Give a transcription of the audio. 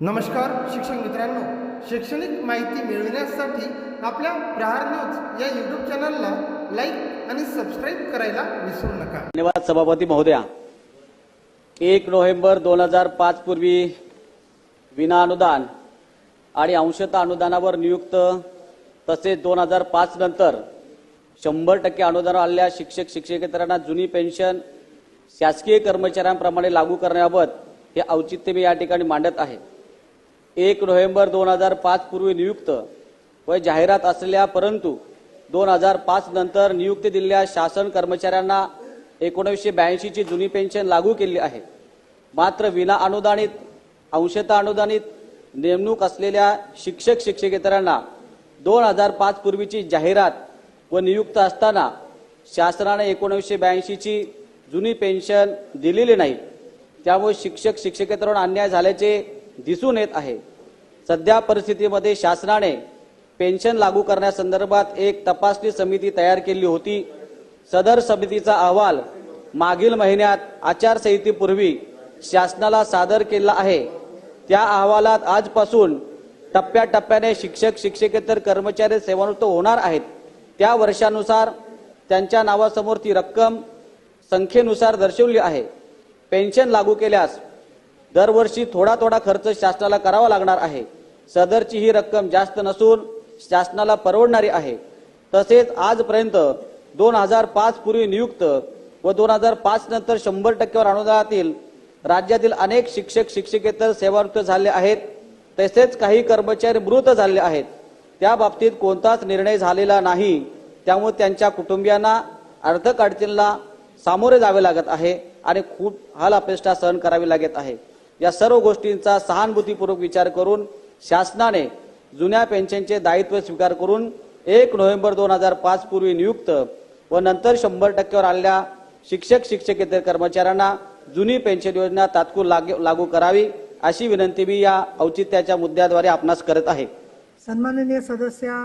नमस्कार शिक्षक मित्रांनो. शैक्षणिक माहिती मिळविण्यासाठी आपल्या प्रहार न्यूज या युट्यूब चॅनलला लाईक आणि सबस्क्राईब करायला विसरू नका. धन्यवाद सभापती महोदया. एक नोव्हेंबर दोन हजार पाच पूर्वी विना अनुदान आणि अंशतः अनुदानावर नियुक्त तसेच दोन हजार पाच नंतर शंभर टक्के अनुदान आलेल्या शिक्षक शिक्षकेतरांना जुनी पेन्शन शासकीय कर्मचाऱ्यांप्रमाणे लागू करण्याबाबत हे औचित्य मी या ठिकाणी मांडत आहे. एक नोव्हेंबर दोन हजार पाच पूर्वी नियुक्त व जाहिरात असलेल्या परंतु दोन हजार पाच नंतर नियुक्ती दिलेल्या शासन कर्मचाऱ्यांना एकोणीसशे ब्याऐंशीची जुनी पेन्शन लागू केली आहे. मात्र विना अनुदानित अंशतः अनुदानित नेमणूक असलेल्या शिक्षक शिक्षकेतरांना दोन हजार पाच पूर्वीची जाहिरात व नियुक्त असताना शासनाने एकोणीसशे ब्याऐंशीची जुनी पेन्शन दिलेली नाही. त्यामुळे शिक्षक शिक्षकेतरांना अन्याय झाल्याचे दिसून येत आहे. सध्या परिस्थितीमध्ये शासनाने पेन्शन लागू करण्यासंदर्भात एक तपासणी समिती तयार केली होती. सदर समितीचा अहवाल मागील महिन्यात आचारसंहितेपूर्वी शासनाला सादर केला आहे. त्या अहवालात आजपासून टप्प्याटप्प्याने शिक्षक शिक्षकेतर कर्मचारी सेवानिवृत्त होणार आहेत. त्या वर्षानुसार त्यांच्या नावासमोर ती रक्कम संख्येनुसार दर्शवली आहे. पेन्शन लागू केल्यास दरवर्षी थोडा थोडा खर्च शासनाला करावा लागणार आहे. सदरची ही रक्कम जास्त नसून शासनाला परवडणारी आहे. तसेच आजपर्यंत दोन हजार पाच पूर्वी नियुक्त व दोन हजार पाच नंतर शंभर टक्क्यावर अनुदानातील राज्यातील अनेक शिक्षक शिक्षकेतर सेवानिवृत्त झाले आहेत. तसेच काही कर्मचारी मृत झाले आहेत. त्या बाबतीत कोणताच निर्णय झालेला नाही. त्यामुळे त्यांच्या कुटुंबियांना आर्थिक अडचणीला सामोरे जावे लागत आहे आणि खूप हाल अपेष्टा सहन करावी लागत आहे. या सर्व गोष्टींचा सहानुभूतीपूर्वक विचार करून शासनाने जुन्या पेन्शनचे दायित्व स्वीकार करून एक नोव्हेंबर दोन हजार पाच पूर्वी नियुक्त व नंतर शंभर टक्क्यावर आलेल्या शिक्षक शिक्षकेतर कर्मचाऱ्यांना जुनी पेन्शन योजना तात्काळ लागू लागू करावी अशी विनंती मी या औचित्याच्या मुद्द्याद्वारे आपणास करत आहे. सन्माननीय सदस्य